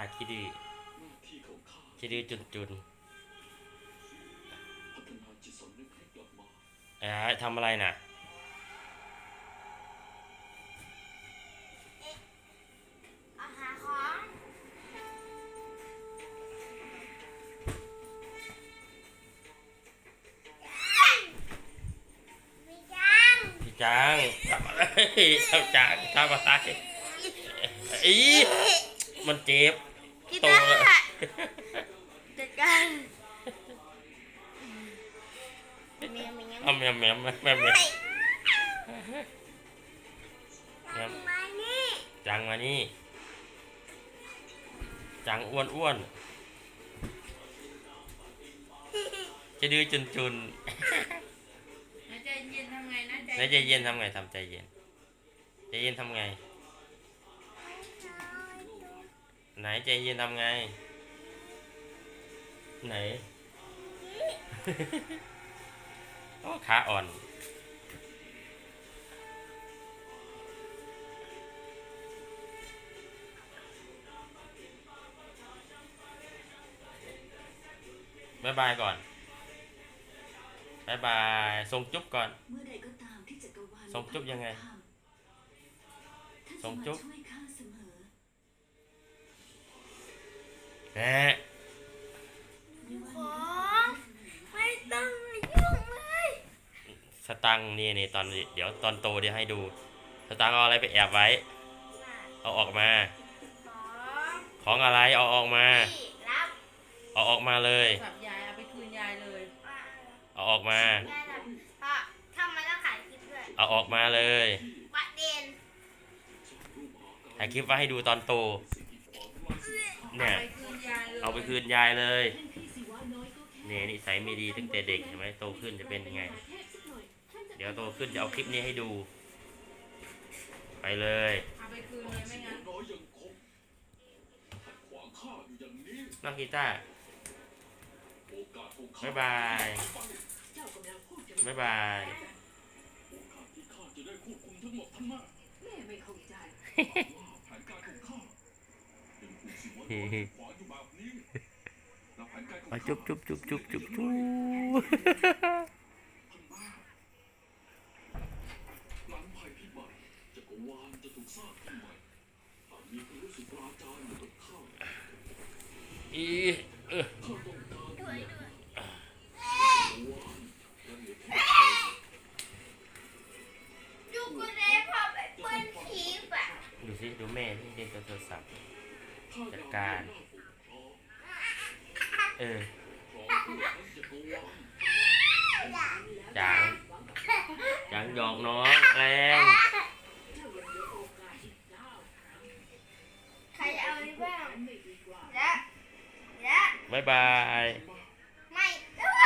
าขี้ดื้อหน้าที่ของข้าขี้ดื้อจุนจุนพัฒนาจิตสำนึกให้กลับมาๆเอ้ยทำอะไรน่ะอาหาของมีจังพี่จางทำอะไรทำจางทำอะไรอีมันเจ็บ กีโตตาแล้วร์จัดการเมียมีงั้นเอาแมวแมวแมวแมวแมวทำไมนี่จังมานี่จังอ้วนอ้วนจะดื้อจุนจุนแล้วใจเย็นทำไงนะๆแล้วใจเย็นทำไงทำใจเย็นใจเย็นทำไง ไหนใจเย็นทำไง ไหน โอ้ขาอ่อน บายบายก่อนบายบายส่งจุ๊บก่อน เมื่อใดก็ตามที่จักรวาลส่งจุ๊บยังไงท่านส่งจุ๊บมาช่วยข้าเสมอ แหะไม่ว่าขอในเรื่องใดไม่ต้องยุ่งเลยสตังค์นี่นี่ตอนเดี๋ยวตอนโตเดี๋ยวให้ดู สตังค์เอาอะไรไปแอบไว้ เอาออกมา ขอของอะไรเอาออกมาที่รับเอาออกมาเลย สับยายเอาไปคืนยายเลยอ่าเอาออกมาแม่ทำอะทำมาแล้วขายคลิปด้วยเอาออกมาเลยประเด็นถ่ายคลิปไว้ให้ดูตอนโต เนี่ยไปคืนยายเลย เอาไปคืนยายเลยท่านพี่สิวะน้อยก็แค่เนี่ยนิสัยไม่ดีตั้งแต่เด็กเห็นไหมโตขึ้นจะเป็นยังไงเทพสักหน่อยท่านจะเดี๋ยวโตขึ้นจะเอาคลิปนี้ให้ดู ไปเลยเอาไปคืนเลยไม่งั้นน้อยยังคงขัดขวางข้าอยู่อย่างนี้น้องกีตาร์โอกาสของข้าบ๊ายบายเจ้ากำลังพูดถึงบ๊ายบายโอกาสที่ข้าจะได้ควบคุมทั้งหมดทั้งนั้นแม่ไม่เข้าใจว่าแผนการของข้ายังถูกสิวะ มาข้าจุ๊บจุ๊บจุ๊บจุ๊บจุ๊บจุ๊บท่านแม่หลังภัยพิบัติจักรวาลจะถูกสร้างขึ้นใหม่หากมีพระสุปราจารย์อยู่กับข้าอีเออข้าต้องการด้วยด้วยจักรวาลและเหตุผลยูกูเรพอไปเปิ้ลคลิปอะดูสิดูแม่ที่เล่นโทรศัพท์ข้าจัดการ เออจางจางหยอกน้องแรงเจ้ายังเหลือโอกาสอีกเก้าครั้งใครจะเอาอันนี้บ้างไม่ดีกว่าและและบ๊ายบายบ้าน